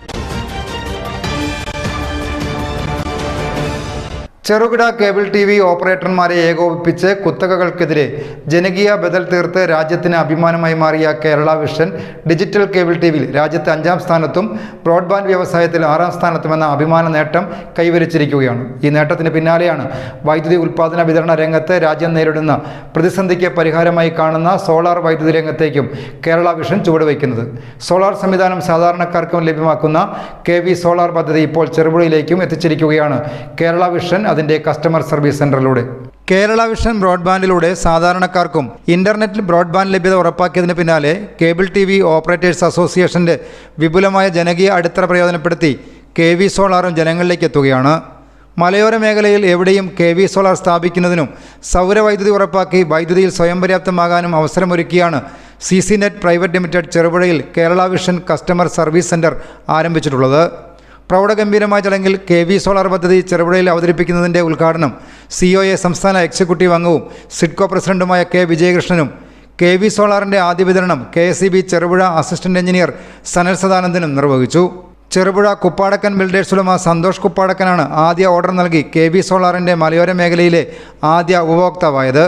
you ചെറുകിട cable T V ഓപ്പറേറ്റർമാരെ ഏകോപിപ്പിച്ച് കുത്തകകൾക്കെതിരെ ജനകീയ ബദൽ തീർത്ത് രാജ്യത്തിന് അഭിമാനമായി മാറിയ Kerala vision digital cable T വിയിൽ രാജ്യത്ത് അഞ്ചാം സ്ഥാനത്തും ബ്രോഡ്ബാൻഡ് വ്യവസായത്തിൽ ആറാം സ്ഥാനത്തുമെന്ന അഭിമാന നേട്ടം കൈവരിച്ചിരിക്കുകയാണ്. ഈ നേട്ടത്തിന് പിന്നാലെയാണ് വൈദ്യുതി ഉൽപ്പാദന വിതരണ രംഗത്ത് രാജ്യം നേരിടുന്ന പ്രതിസന്ധിക്ക് പരിഹാരമായി കാണുന്ന സോളാർ വൈദ്യുതി രംഗത്തേക്കും കേരള വിഷൻ ചുവടുവയ്ക്കുന്നത്. സോളാർ സംവിധാനം സാധാരണക്കാർക്കും ലഭ്യമാക്കുന്ന കെ സോളാർ പദ്ധതി ഇപ്പോൾ ചെറുപുഴയിലേക്കും എത്തിച്ചിരിക്കുകയാണ്. കേരള വിഷൻ അതിന്റെ കസ്റ്റമർ സർവീസ് സെന്ററിലൂടെ കേരള വിഷൻ ബ്രോഡ്ബാൻഡിലൂടെ സാധാരണക്കാർക്കും ഇന്റർനെറ്റിൽ ബ്രോഡ്ബാൻഡ് ലഭ്യത ഉറപ്പാക്കിയതിന് പിന്നാലെ കേബിൾ ടി വി ഓപ്പറേറ്റേഴ്സ് അസോസിയേഷന്റെ വിപുലമായ ജനകീയ അടിത്തറ പ്രയോജനപ്പെടുത്തി കെ വി സോളാറും ജനങ്ങളിലേക്ക് എത്തുകയാണ്. മലയോര മേഖലയിൽ എവിടെയും കെ വി സോളാർ സ്ഥാപിക്കുന്നതിനും സൗരവൈദ്യുതി ഉറപ്പാക്കി വൈദ്യുതിയിൽ സ്വയം പര്യാപ്തമാകാനും അവസരമൊരുക്കിയാണ് C C net private limited ചെറുപുഴയിൽ Kerala Vision customer service centre ആരംഭിച്ചിട്ടുള്ളത്. പ്രൗഢഗംഭീരമായ ചടങ്ങിൽ കെ വി സോളാർ പദ്ധതി ചെറുപുഴയിൽ അവതരിപ്പിക്കുന്നതിന്റെ ഉദ്ഘാടനം സി ഒ എ സംസ്ഥാന എക്സിക്യൂട്ടീവ് അംഗവും സിഡ്കോ പ്രസിഡന്റുമായ കെ വിജയകൃഷ്ണനും കെ വി സോളാറിന്റെ ആദ്യ വിതരണം K S B Cherupuzha assistant engineer Sanal സദാനന്ദനും നിർവഹിച്ചു. ചെറുപുഴ കുപ്പാടക്കൻ ബിൽഡേഴ്സ് ഉടമ സന്തോഷ് കുപ്പാടക്കനാണ് ആദ്യ ഓർഡർ നൽകി കെ വി സോളാറിന്റെ മലയോര മേഖലയിലെ ആദ്യ ഉപഭോക്താവായത്.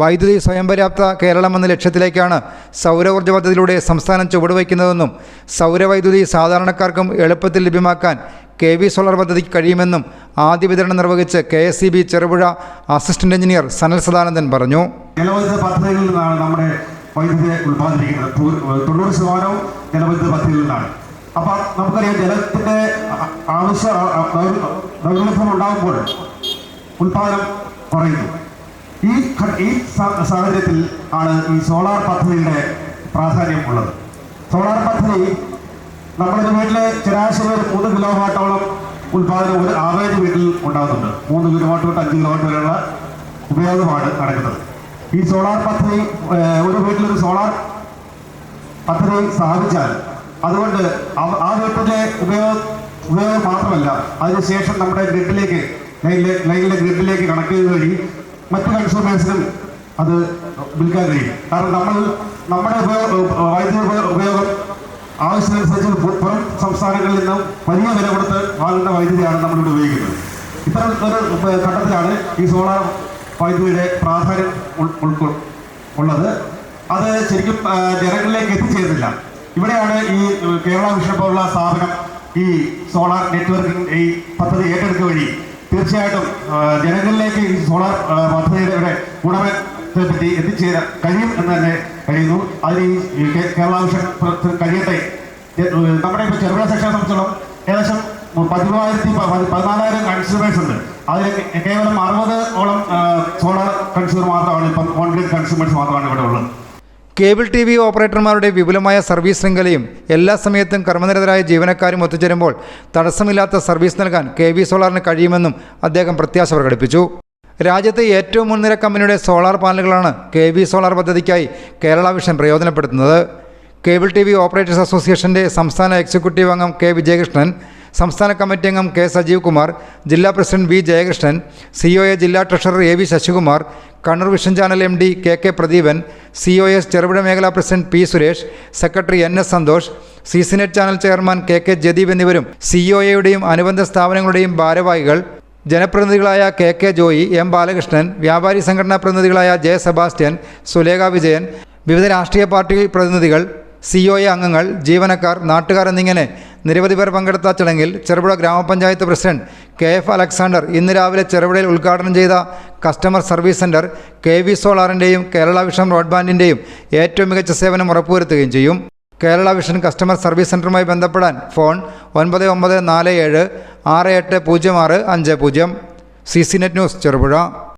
വൈദ്യുതി സ്വയം പര്യാപ്ത കേരളം എന്ന ലക്ഷ്യത്തിലേക്കാണ് സൗരഊർജ പദ്ധതിയിലൂടെ സംസ്ഥാനം ചുവടുവയ്ക്കുന്നതെന്നും സൗരവൈദ്യുതി സാധാരണക്കാർക്കും എളുപ്പത്തിൽ ലഭ്യമാക്കാൻ കെ വി സോളാർ പദ്ധതിക്ക് കഴിയുമെന്നും ആദ്യ വിതരണം നിർവഹിച്ച് K S C B Cherupuzha assistant engineer Sanal Sadanandan പറഞ്ഞു. നമ്മുടെ വൈദ്യുതി നിന്നാണ്. അപ്പൊ നമുക്കറിയാം ജലത്തിന്റെ ആവശ്യ ഉണ്ടാകുമ്പോൾ ഉൽപാദനം കുറയുന്നു. ഈ ഈ സാഹചര്യത്തിൽ ആണ് ഈ സോളാർ പദ്ധതിയുടെ പ്രാധാന്യം ഉള്ളത്. സോളാർ പദ്ധതി നമ്മുടെ വീട്ടിലെ ശരാശരി ഒരു മൂന്ന് കിലോ വാട്ടോളം ഉൽപാദനം ഒരു ആവറേജ് വീട്ടിൽ ഉണ്ടാകുന്നുണ്ട്. മൂന്ന് കിലോ വാട്ട് തൊട്ട് അഞ്ച് കിലോ വാട്ട് വരെയുള്ള ഉപയോഗമാണ് നടക്കുന്നത്. ഈ സോളാർ പദ്ധതി ഒരു വീട്ടിലൊരു സോളാർ പദ്ധതി സ്ഥാപിച്ചാൽ അതുകൊണ്ട് ആ വീട്ടിലെ ഉപയോഗം ഉപയോഗം മാത്രമല്ല അതിനുശേഷം നമ്മുടെ ഗ്രിഡിലേക്ക് ലൈനിലെ ലൈനിലെ ഗ്രിഡിലേക്ക് കണക്ട് ചെയ്ത് വഴി മറ്റ് കൺസ്യൂമേഴ്സിനും അത് വിൽക്കാൻ കഴിയും. കാരണം നമ്മൾ നമ്മുടെ വൈദ്യുതി ഉപ- ഉപയോഗം ആവശ്യമനുസരിച്ച് പുറം സംസ്ഥാനങ്ങളിൽ നിന്നും വലിയ വില കൊടുത്ത് വാങ്ങുന്ന വൈദ്യുതിയാണ് നമ്മളിവിടെ ഉപയോഗിക്കുന്നത്. ഇത്തരം ഒരു ഘട്ടത്തിലാണ് ഈ സോളാർ വൈദ്യുതിയുടെ പ്രാധാന്യം ഉൾക്കൊ- ഉള്ളത്. അത് ശരിക്കും ജനങ്ങളിലേക്ക് എത്തിച്ചേരുന്നില്ല. ഇവിടെയാണ് ഈ കേരള വിഷൻ പോലുള്ള സ്ഥാപനം ഈ സോളാർ നെറ്റ്വർക്കിംഗ് ഈ പദ്ധതി ഏറ്റെടുക്കുക വഴി തീർച്ചയായിട്ടും ജനങ്ങളിലേക്ക് ഈ സോളാർ പദ്ധതിയുടെ ഗുണത്തെ പറ്റി എത്തിച്ചേരാൻ കഴിയും എന്ന് തന്നെ കഴിയുന്നു അതിൽ ഈ- കേരളാവിഷൻ കഴിയട്ടെ. നമ്മുടെ ഇപ്പോൾ ചെറുകിട സെക്ഷനെ സംബന്ധിച്ചോളം ഏകദേശം പതിമൂവായിരത്തി പതിനാലായിരം കൺസ്യൂമേഴ്സ് ഉണ്ട്. അതിൽ കേവലം അറുപത് ഓളം സോളാർ കൺസ്യൂമർ മാത്രമാണ് ഇപ്പം കോൺക്രീറ്റ് കൺസ്യൂമേഴ്സ് മാത്രമാണ് ഇവിടെ ഉള്ളത്. കേബിൾ ടി വി ഓപ്പറേറ്റർമാരുടെ വിപുലമായ സർവീസ് ശൃംഖലയും എല്ലാ സമയത്തും കർമ്മനിരതരായ ജീവനക്കാരും ഒത്തുചേരുമ്പോൾ തടസ്സമില്ലാത്ത സർവീസ് നൽകാൻ കെ വി സോളാറിന് കഴിയുമെന്നും അദ്ദേഹം പ്രത്യാശ പ്രകടിപ്പിച്ചു. രാജ്യത്തെ ഏറ്റവും മുൻനിര കമ്പനിയുടെ സോളാർ പാനലുകളാണ് കെ വി സോളാർ പദ്ധതിക്കായി കേരള വിഷൻ പ്രയോജനപ്പെടുത്തുന്നത്. കേബിൾ ടി വി ഓപ്പറേറ്റേഴ്സ് അസോസിയേഷന്റെ സംസ്ഥാന എക്സിക്യൂട്ടീവ് അംഗം കെ വിജയകൃഷ്ണൻ സംസ്ഥാന കമ്മിറ്റി അംഗം കെ സജീവ് കുമാർ ജില്ലാ president V Jayakrishnan C O A ജില്ലാ treasurer A V Sasikumar Kannur Vision channel M D K K Pradeepan C O S Cherupuzha മേഖലാ president P Suresh secretary N S Santhosh C C channel chairman K K Jadeep എന്നിവരും C O എയുടെയും അനുബന്ധ സ്ഥാപനങ്ങളുടെയും ഭാരവാഹികൾ ജനപ്രതിനിധികളായ K K Joy M Balakrishnan വ്യാപാരി സംഘടനാ പ്രതിനിധികളായ J Sebastian Sulekha Vijayan വിവിധ രാഷ്ട്രീയ പാർട്ടി പ്രതിനിധികൾ സി ഒ എ അംഗങ്ങൾ ജീവനക്കാർ നാട്ടുകാർ എന്നിങ്ങനെ നിരവധി പേർ പങ്കെടുത്ത ചടങ്ങിൽ ചെറുപുഴ ഗ്രാമപഞ്ചായത്ത് പ്രസിഡന്റ് കെ എഫ് അലക്സാണ്ടർ ഇന്ന് രാവിലെ ചെറുപുഴയിൽ ഉദ്ഘാടനം ചെയ്ത customer service centre K V സോളാറിന്റെയും Kerala vision ബ്രോഡ്ബാൻഡിന്റെയും ഏറ്റവും മികച്ച സേവനം ഉറപ്പുവരുത്തുകയും ചെയ്യും. കേരള വിഷൻ കസ്റ്റമർ സർവീസ് സെന്ററുമായി ബന്ധപ്പെടാൻ ഫോൺ ഒൻപത് ഒമ്പത് നാല് ഏഴ് ആറ് എട്ട് പൂജ്യം ആറ് അഞ്ച് പൂജ്യം. C C net news Cherupuzha.